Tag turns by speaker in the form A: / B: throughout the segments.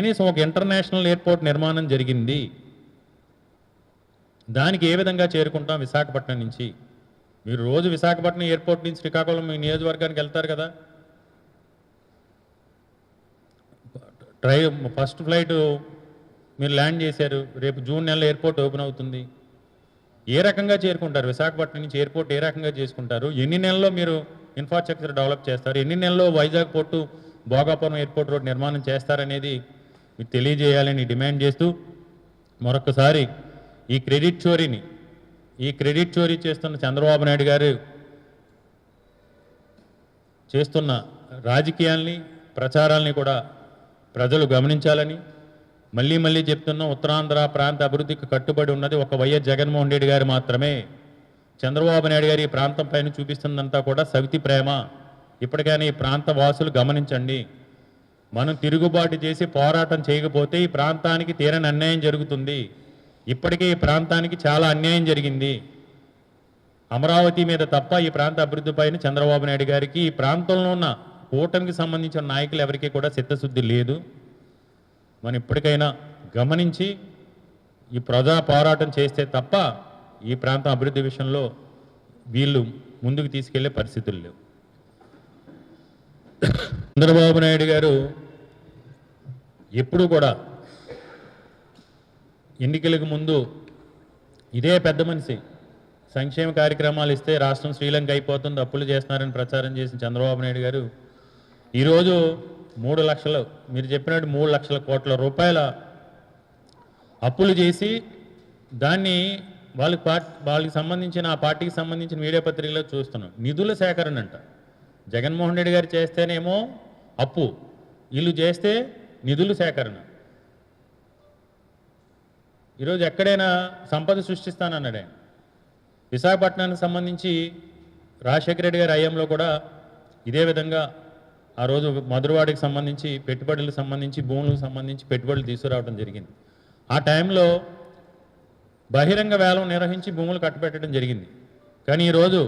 A: కనీసం ఒక international airport నిర్మాణం జరిగింది. దానికి ఏ విధంగా చేరుకుంటాం విశాఖపట్నం నుంచి? మీరు రోజు విశాఖపట్నం ఎయిర్పోర్ట్ నుంచి శ్రీకాకుళం మీ నియోజకవర్గానికి వెళ్తారు కదా. ట్రై ఫస్ట్ ఫ్లైట్ మీరు ల్యాండ్ చేశారు. రేపు జూన్ నెలలో ఎయిర్పోర్ట్ ఓపెన్ అవుతుంది. ఏ రకంగా చేరుకుంటారు? విశాఖపట్నం నుంచి ఎయిర్పోర్ట్ ఏ రకంగా చేసుకుంటారు? ఎన్ని నెలల్లో మీరు ఇన్ఫ్రాస్ట్రక్చర్ డెవలప్ చేస్తారు? ఎన్ని నెలల్లో Vizag port Bhogapuram airport road నిర్మాణం చేస్తారనేది మీకు తెలియజేయాలని డిమాండ్ చేస్తూ మరొకసారి ఈ క్రెడిట్ చోరీని ఈ క్రెడిట్ చోరీ చేస్తున్న చంద్రబాబు నాయుడు గారు చేస్తున్న రాజకీయాల్ని ప్రచారాల్ని కూడా ప్రజలు గమనించాలని మళ్ళీ మళ్ళీ చెప్తున్న ఉత్తరాంధ్ర ప్రాంత అభివృద్ధికి కట్టుబడి ఉన్నది ఒక వైఎస్ జగన్మోహన్ రెడ్డి గారు మాత్రమే. చంద్రబాబు నాయుడు గారు ఈ ప్రాంతం పైన చూపిస్తుందంతా కూడా సవితి ప్రేమ. ఇప్పటికైనా ఈ ప్రాంత వాసులు గమనించండి. మనం తిరుగుబాటు చేసి పోరాటం చేయకపోతే ఈ ప్రాంతానికి తీరని అన్యాయం జరుగుతుంది. ఇప్పటికే ఈ ప్రాంతానికి చాలా అన్యాయం జరిగింది. అమరావతి మీద తప్ప ఈ ప్రాంత అభివృద్ధి పైన చంద్రబాబు నాయుడు గారికి ఈ ప్రాంతంలో ఉన్న కూటమికి సంబంధించిన నాయకులు ఎవరికీ కూడా చిత్తశుద్ధి లేదు. మనం ఇప్పటికైనా గమనించి ఈ ప్రజా పోరాటం చేస్తే తప్ప ఈ ప్రాంతం అభివృద్ధి విషయంలో వీళ్ళు ముందుకు తీసుకెళ్ళే పరిస్థితులు లేవు. చంద్రబాబు నాయుడు గారు ఎప్పుడు కూడా ఎన్నికలకు ముందు ఇదే పెద్ద మనిషి. సంక్షేమ కార్యక్రమాలు ఇస్తే రాష్ట్రం శ్రీలంక అయిపోతుంది అప్పులు చేస్తున్నారని ప్రచారం చేసిన చంద్రబాబు నాయుడు గారు ఈరోజు మూడు లక్షలు మీరు చెప్పినట్టు మూడు లక్షల కోట్ల రూపాయల అప్పులు చేసి దాన్ని వాళ్ళకి పార్టీ వాళ్ళకి సంబంధించిన ఆ పార్టీకి సంబంధించిన మీడియా పత్రికలో చూస్తున్నాం. నిధుల సేకరణ అంట. జగన్మోహన్ రెడ్డి గారు చేస్తేనేమో అప్పు. వీళ్ళు చేస్తే నిధులు సేకరణ. ఈరోజు ఎక్కడైనా సంపద సృష్టిస్తానన్నాడు ఆయన విశాఖపట్నానికి సంబంధించి రాజశేఖర రెడ్డి గారి హయాంలో కూడా ఇదే విధంగా ఆ రోజు మధురవాడికి సంబంధించి పెట్టుబడులకు సంబంధించి భూములకు సంబంధించి పెట్టుబడులు తీసుకురావడం జరిగింది. ఆ టైంలో బహిరంగ వేలం నిర్వహించి భూములు కట్టబెట్టడం జరిగింది. కానీ ఈరోజు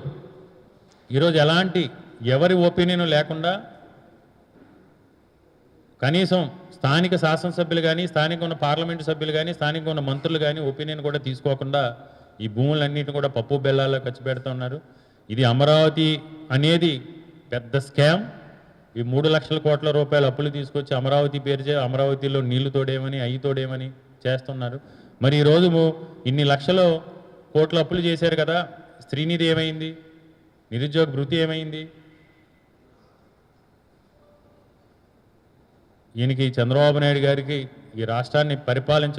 A: ఈరోజు ఎలాంటి ఎవరి ఒపీనియన్ లేకుండా కనీసం స్థానిక శాసనసభ్యులు కానీ స్థానిక ఉన్న పార్లమెంటు సభ్యులు కానీ స్థానిక ఉన్న మంత్రులు కానీ ఒపీనియన్ కూడా తీసుకోకుండా ఈ భూములన్నింటిని కూడా పప్పు బెల్లాల్లో ఖర్చు పెడుతున్నారు ఇది అమరావతి అనేది పెద్ద స్కామ్. ఈ మూడు లక్షల కోట్ల రూపాయల అప్పులు తీసుకొచ్చి అమరావతి పేరు చే అమరావతిలో నీళ్ళు తోడేమని అయ్యి తోడేమని చేస్తున్నారు. మరి ఈరోజు ఇన్ని లక్షలు కోట్ల అప్పులు చేశారు కదా. స్త్రీనిధి ఏమైంది? నిరుద్యోగ భృతి ఏమైంది? ఈయనకి చంద్రబాబు నాయుడు గారికి ఈ రాష్ట్రాన్ని పరిపాలించడం